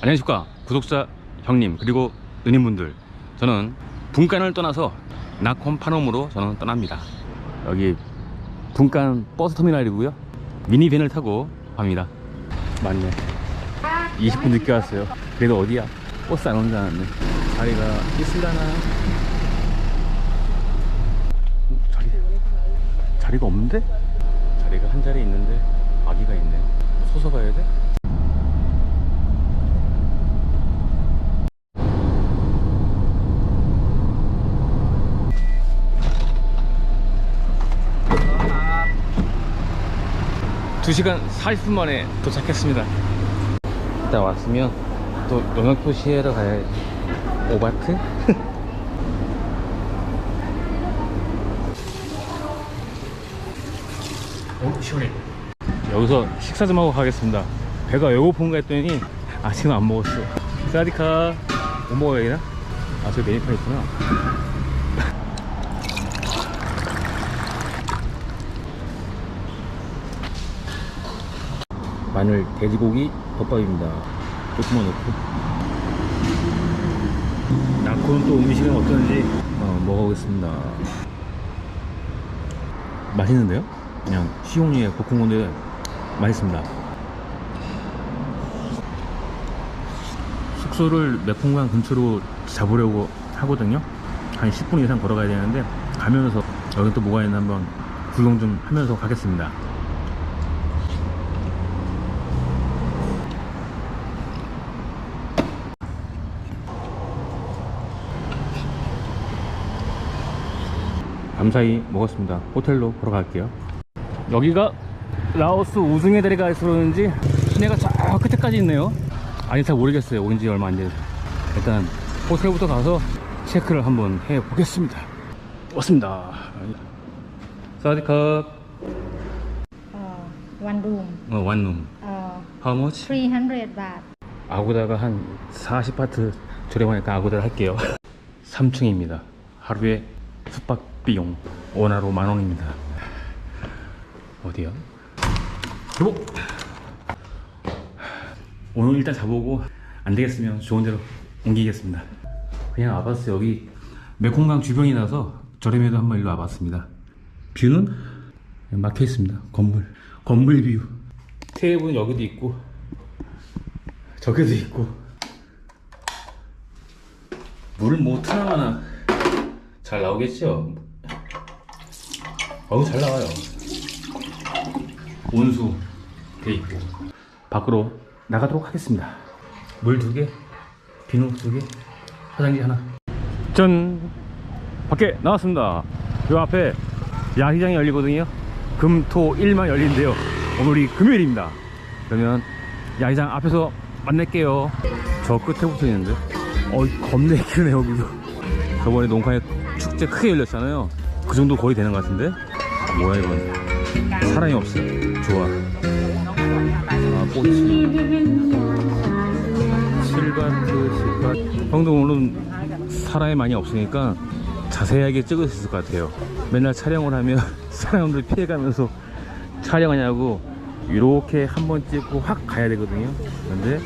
안녕하십니까? 구독자 형님 그리고 은인분들. 저는 분간을 떠나서 낙홈 파놈으로 저는 떠납니다. 여기 분간 버스터미널이고요. 미니밴을 타고 갑니다. 맞네. 20분 늦게 왔어요. 그래도 어디야? 버스 안 온다 않네. 자리가 있을라나? 어, 자리 자리가 없는데? 자리가 한 자리 있는데 아기가 있네. 서서 가야 돼? 두시간 40분 만에 도착했습니다. 일단 왔으면 또 영역 표시하러 가야지. 오바트? 어, 시원해. 여기서 식사 좀 하고 가겠습니다. 배가 왜 고픈가 했더니 아침 안 먹었어. 사디카 못 먹어야 되나? 아, 저기 메뉴판 있구나. 마늘 돼지고기 덮밥입니다. 조금만 넣고. 낳고는 또 음식은 어떤지 어, 먹어보겠습니다. 맛있는데요? 그냥 시용리에 볶은 건데 맛있습니다. 숙소를 매풍강 근처로 잡으려고 하거든요. 한 10분 이상 걸어가야 되는데 가면서 여기 또 뭐가 있나 한번 구경 좀 하면서 가겠습니다. 밤사이 먹었습니다. 호텔로 걸어갈게요. 여기가 라오스 우승의 다리가 있어 그런지 시내가 저 끝에까지 있네요. 아니 잘 모르겠어요. 온 지 얼마 안 돼서. 일단 호텔부터 가서 체크를 한번 해 보겠습니다. 왔습니다. 사디캅 uh, one room, 어, 원룸. uh, How much? 300 baht. 아고다가 한 40바트 저렴하니까 아고다를 할게요 3층입니다 하루에 숙박 비용 원화로 만원입니다. 어디야? 여보! 오늘 일단 자보고 안되겠으면 좋은 데로 옮기겠습니다. 그냥 와봤어요. 여기 메콩강 주변이라서 저렴해도 한번 일로 와봤습니다. 뷰는? 막혀 있습니다. 건물. 건물 뷰. 테이블은 여기도 있고 저기도 있고. 물을 뭐 트나마나 잘 나오겠죠? 어우 잘 나와요. 온수 돼 있고. 밖으로 나가도록 하겠습니다. 물 두 개, 비누 두 개, 화장지 하나. 전 밖에 나왔습니다. 요 앞에 야시장이 열리거든요. 금토 일만 열린대요. 오늘이 금요일입니다. 그러면 야시장 앞에서 만날게요. 저 끝에 붙어 있는데? 어이 겁내 크네 여기도 저번에 농가에 축제 크게 열렸잖아요. 그 정도 거의 되는 것 같은데? 뭐야 이건 사람이 없어. 좋아. 아 꽃이. 7바트 10바트 형도 오늘은 사람이 많이 없으니까 자세하게 찍을 수 있을 것 같아요. 맨날 촬영을 하면 사람들 피해가면서 촬영하냐고 이렇게 한 번 찍고 확 가야 되거든요. 근데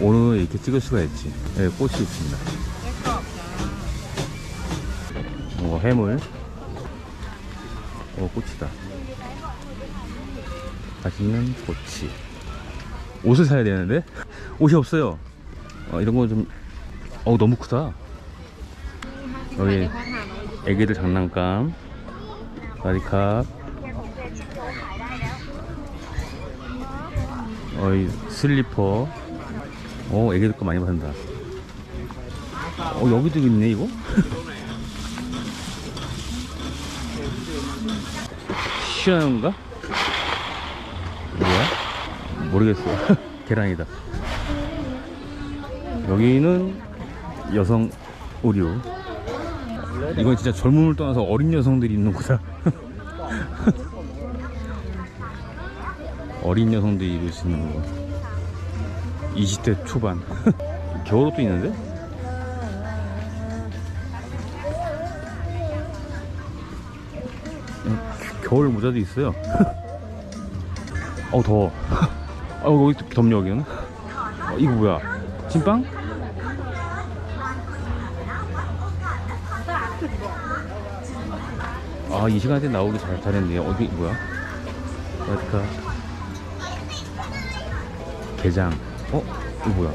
오늘 이렇게 찍을 수가 있지. 네, 꽃이 있습니다 어, 해물. 어 꽃이다. 맛있는 꼬치 옷을 사야 되는데? 옷이 없어요. 어, 이런 거 좀 어우 너무 크다. 여기 애기들 장난감 바리캅. 어이 슬리퍼. 어 애기들 거 많이 받는다. 어 여기도 있네 이거 시아인가? 뭐야? 모르겠어 계란이다. 여기는 여성 의류. 이건 진짜 젊음을 떠나서 어린 여성들이 입는 거다. 어린 여성들이 입을 수 있는 거. 20대 초반. 겨울옷도 있는데? 겨울 모자도 있어요 어우 더워 아 여기 덥네 여기는 어, 이거 뭐야? 찐빵? 아, 이 시간대 나오기 잘, 잘했네요. 어디, 뭐야? 그러니까. 게장. 어? 이거 뭐야?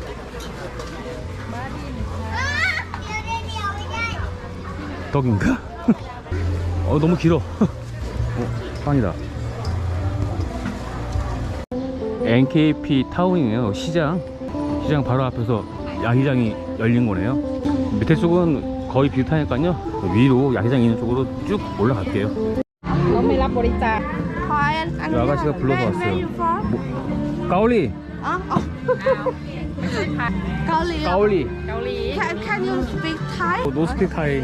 떡인가? 어, 너무 길어. 빵이다. NKP 타운이에요 시장. 시장 바로 앞에서 야시장이 열린 거네요. 밑에 쪽은 거의 비슷하니까요. 위로 야시장 있는 쪽으로 쭉 올라갈게요. 이 아가씨가 불러서 왔어요. 뭐, 까올리. 까올리. 까올리. Can, can 어, 노스피 타이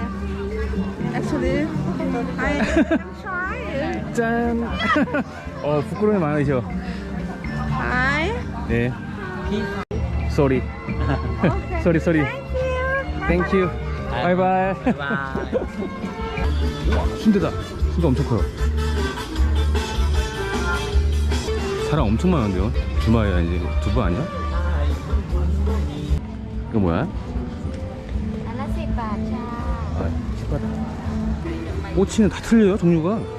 Actually, I 짠. 어 부끄러움이 많으셔. 아이. 네. Sorry. sorry, sorry. Thank you. Bye bye. 와, 순대다. 순대 엄청 커요. 사람 엄청 많은데요? 주말이 아니지 두부 아니야? 이거 뭐야? 아, 10바트. 꼬치는 다 틀려요, 종류가?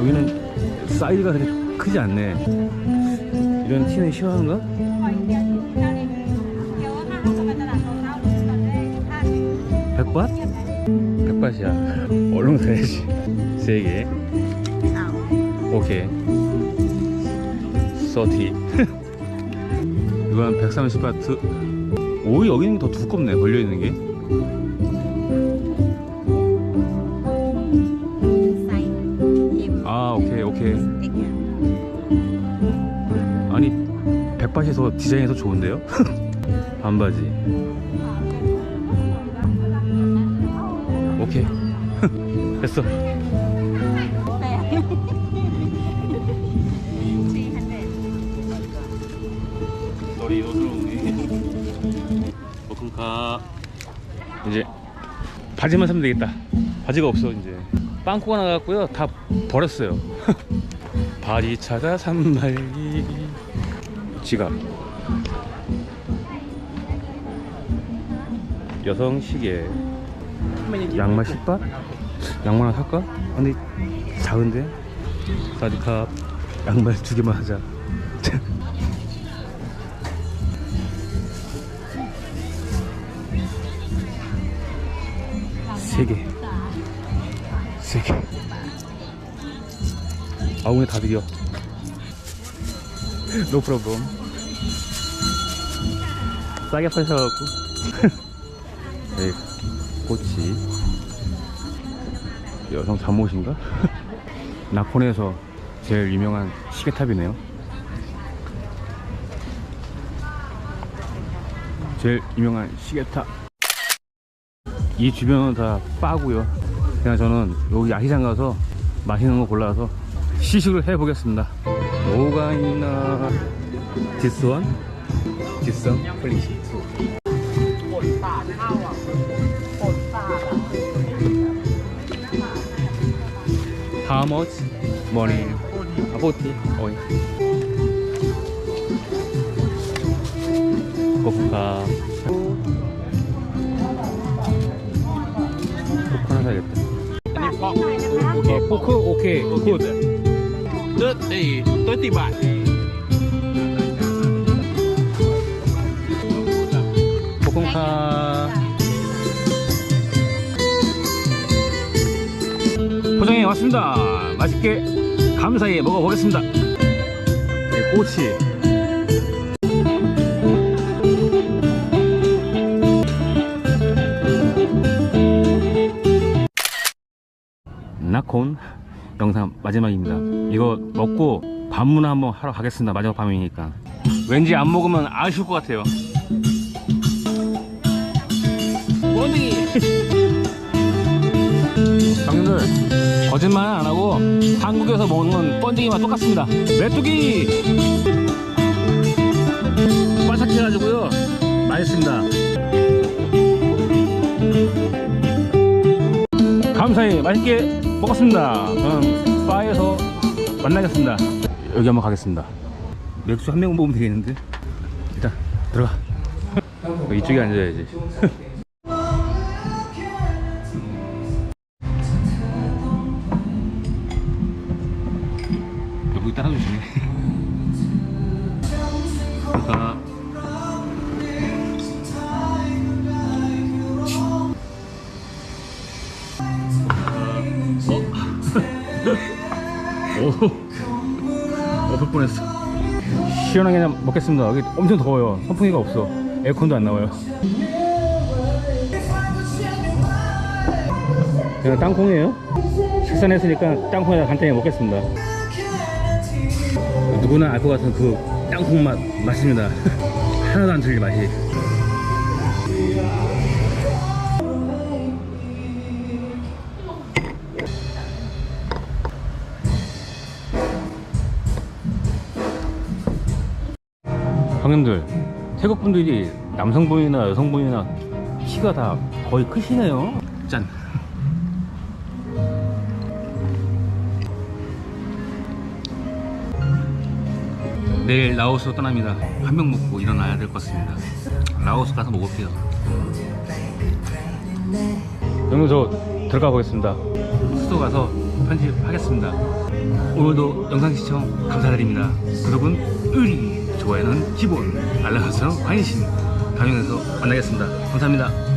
여기는 사이즈가 그렇게 크지 않네. 이런 티는 싫어하는가? 백밭? 백밭이야. 얼른 사야지. 세개. 오케이. 서티. 이건 130바트 오 여기는 더 두껍네 걸려있는 게 네. 이게 아니 백바지에서 디자인해서 좋은데요? 반바지. 오케이. 됐어. 머리 노스롱이 먹금카 이제 바지만 사면 되겠다. 바지가 없어 이제. 빵꾸가 나갔고요 다 버렸어요 바지 찾아 산말기 지갑 여성 시계 양말 10바? 양말 하나 살까? 아, 근데 작은데? 사디캅 양말 두 개만 하자 세 개. 세 개. 아, 오늘 다 드려. 노 프로블럼. 싸게 파셔갖고. 네, 꼬치. 여성 잠옷인가? 나폰에서 제일 유명한 시계탑이네요. 제일 유명한 시계탑. 이 주변은 다 빠고요. 그냥 저는 여기 야시장 가서 맛있는 거 골라서 시식을 해 보겠습니다. 뭐가 있나? This one? This one? Please. How much it? Oi. 고프카. 포 อันนี้ฟอก 어, 포크 오케이 굿. เลือดไอ้ตัวติบาท 포콩카. 포장해 왔습니다. 맛있게 감사히 먹어보겠습니다. 네, 꼬치. 콘 영상 마지막입니다. 이거 먹고 밤문화 한번 하러 가겠습니다. 마지막 밤이니까. 왠지 안 먹으면 아쉬울 것 같아요. 원딩이. 형님들 거짓말 안 하고 한국에서 먹는 번데기만 똑같습니다. 메뚜기! 바삭해가지고요. 맛있습니다. 감사히 맛있게 먹었습니다. 저는 바에서 만나겠습니다. 여기 한번 가겠습니다. 맥주 한 병 먹으면 되겠는데? 일단 들어가. 이쪽에 앉아야지 엎을 뻔했어. 시원하게 그냥 먹겠습니다. 여기 엄청 더워요. 선풍기가 없어. 에어컨도 안 나와요. 그냥 땅콩이에요. 식사는 했으니까 땅콩에다 간단히 먹겠습니다. 누구나 알 것 같은 그 땅콩 맛 맛입니다. 하나도 안 틀릴 맛이. 형님들 태국 분들이 남성분이나 여성분이나 키가 다 거의 크시네요. 짠. 내일 라오스 떠납니다. 한병 먹고 일어나야 될 것 같습니다. 라오스 가서 먹을게요. 형님 저 들어가 보겠습니다. 숙소 가서 편집하겠습니다. 오늘도 영상 시청 감사드립니다. 구독은 의리, 좋아요는 기본, 알람 설정 관심. 영상에서 만나겠습니다. 감사합니다.